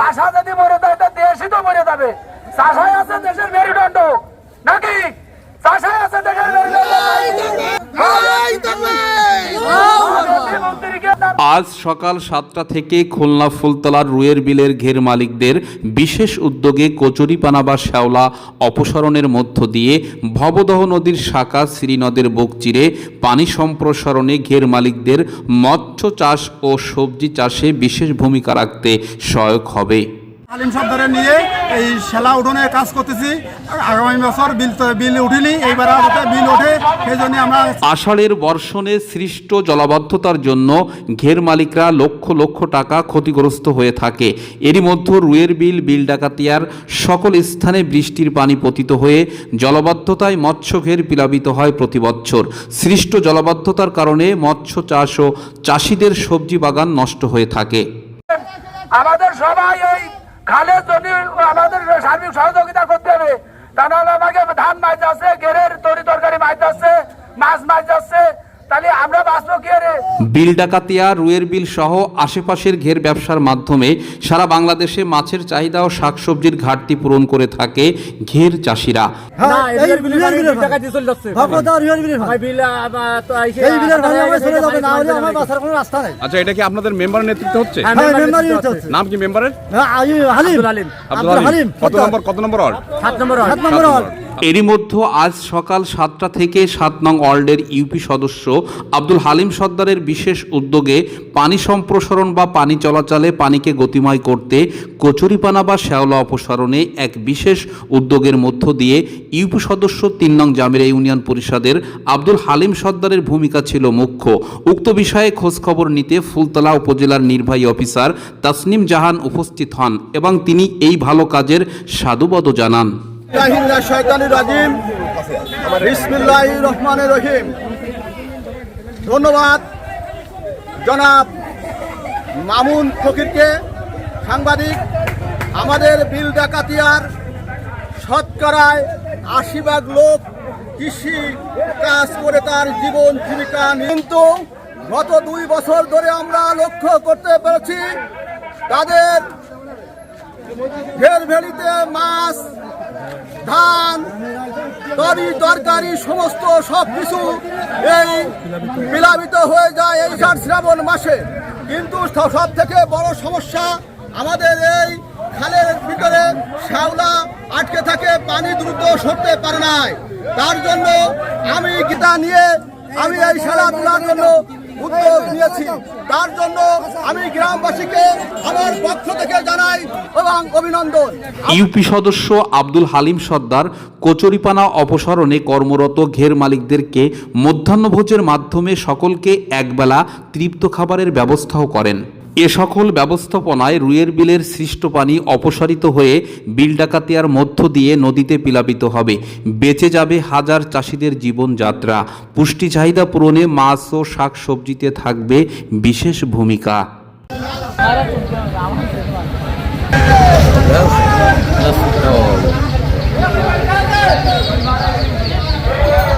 চাষা যদি মরে যায়, তা দেশই তো মরে যাবে। চাষায় আছে দেশের মেরুদণ্ড। নাকি? চাষায় আছে দেশের মেরুদণ্ড আজ সকাল সাতটা থেকে খুলনা ফুলতলার রুয়ের বিলের ঘের মালিকদের বিশেষ উদ্যোগে কচুরিপানা বা শ্যাওলা অপসারণের মধ্য দিয়ে ভবদহ নদীর শাখা শ্রীনদের বুক চিরে পানি সম্প্রসারণে ঘের মালিকদের মৎস্য চাষ ও সবজি চাষে বিশেষ ভূমিকা রাখতে সহায়ক হবে। আলিম সর্দারে নিয়ে এই সেলা উঠোনের কাজ করতেছি। আগামী বছর বিল বিল উঠিনি এইবার যাতে বিল ওঠে সেই জন্য আমরা আষাঢ়ের বর্ষণে সৃষ্ট জলাবদ্ধতার জন্য ঘের মালিকরা লক্ষ লক্ষ টাকা ক্ষতিগ্রস্ত হয়ে থাকে। এরই মধ্যে রুয়ের বিল বিল ডাকাতিয়ার সকল স্থানে বৃষ্টির পানি পতিত হয়ে জলবদ্ধতায় মৎস্য ঘের প্লাবিত হয় প্রতি বছর। সৃষ্ট জলবদ্ধতার কারণে মৎস্য চাষ ও চাষিদের সবজি বাগান নষ্ট হয়ে থাকে। আমাদের সবাই এই খালের জন্য আমাদের সার্বিক সহযোগিতা করতে হবে, তা নাহলে আমাকে ধান মাছ যাচ্ছে গেরের তরি তরকারি মাছ যাচ্ছে মাছ মাছ যাচ্ছে তাহলে আমরা বাঁচবো কি রে বিল ডাকাতিয়া রুয়ের বিল সহ আশেপাশের ঘের ব্যবসার মাধ্যমে সারা বাংলাদেশে মাছের চাহিদা ও শাকসবজির ঘাটতি পূরণ করে থাকে ঘের চাষিরা। না এই বিলের পানি বিল টাকা দিয়ে চলে যাচ্ছে। ভাই বিল আবার তো আইসে এই বিলের পানি আমার চলে যাবে না হলে আমার বাঁচার কোনো রাস্তা নেই। আচ্ছা এটা কি আপনাদের মেম্বার নেতৃত্ব হচ্ছে? হ্যাঁ, হ্যাঁ। নাম কি মেম্বারের? হ্যাঁ, আব্দুল হালিম। কত নম্বর কত নম্বর ওয়ার্ড। সাত নম্বর ওয়ার্ড। ওয়ার্ড। এরই মধ্যে আজ সকাল সাতটা থেকে সাত নং ওয়ার্ল্ডের ইউপি সদস্য আব্দুল হালিম সর্দারের বিশেষ উদ্যোগে পানি সম্প্রসারণ বা পানি চলাচলে পানিকে গতিময় করতে কচুরিপানা বা শ্যাওলা অপসারণে এক বিশেষ উদ্যোগের মধ্য দিয়ে ইউপি সদস্য তিন নং জামিরা ইউনিয়ন পরিষদের আব্দুল হালিম সর্দারের ভূমিকা ছিল মুখ্য উক্ত বিষয়ে খোঁজখবর নিতে ফুলতলা উপজেলার নির্বাহী অফিসার তাসনিম জাহান উপস্থিত হন এবং তিনি এই ভালো কাজের সাধুবাদ জানান রহিম। ধন্যবাদ জনাব মামুন ফকিরকে। সাংবাদিক, আমাদের বিল ডাকাতিয়ার শতকরায় আশি ভাগ লোক কৃষি কাজ করে তার জীবন জীবিকা কিন্তু গত দুই বছর ধরে আমরা লক্ষ্য করতে পেরেছি, তাদের ভেল ভেলিতে মাছ ধান, তরি, তরকারি, সমস্ত সব কিছু এই প্লাবিত হয়ে যায় এই ষাট শ্রাবণ মাসে। কিন্তু সব থেকে বড় সমস্যা আমাদের এই খালের ভিতরে শ্যাওলা আটকে থাকে, পানি দ্রুত সরতে পারে নাই। তার জন্য আমি গীতা নিয়ে আমি এই খেলা তোলার জন্য উদ্যোগ নিয়েছি। তার জন্য আমি গ্রামবাসীকে আমার পক্ষ থেকে জানাই এবং অভিনন্দন। ইউপি সদস্য আব্দুল হালিম সর্দার কচুরিপানা অপসারণে কর্মরত ঘের মালিকদেরকে মধ্যাহ্নভোজের মাধ্যমে সকলকে একবেলা তৃপ্ত খাবারের ব্যবস্থাও করেন। এ সকল ব্যবস্থাপনায় রুয়ের বিলের সৃষ্ট পানি অপসারিত হয়ে বিল ডাকাতিয়ার মধ্য দিয়ে নদীতে পিলাবিত হবে। বেঁচে যাবে হাজার চাষিদের জীবনযাত্রা। পুষ্টি চাহিদা পূরণে মাছ ও শাক সবজিতে থাকবে বিশেষ ভূমিকা।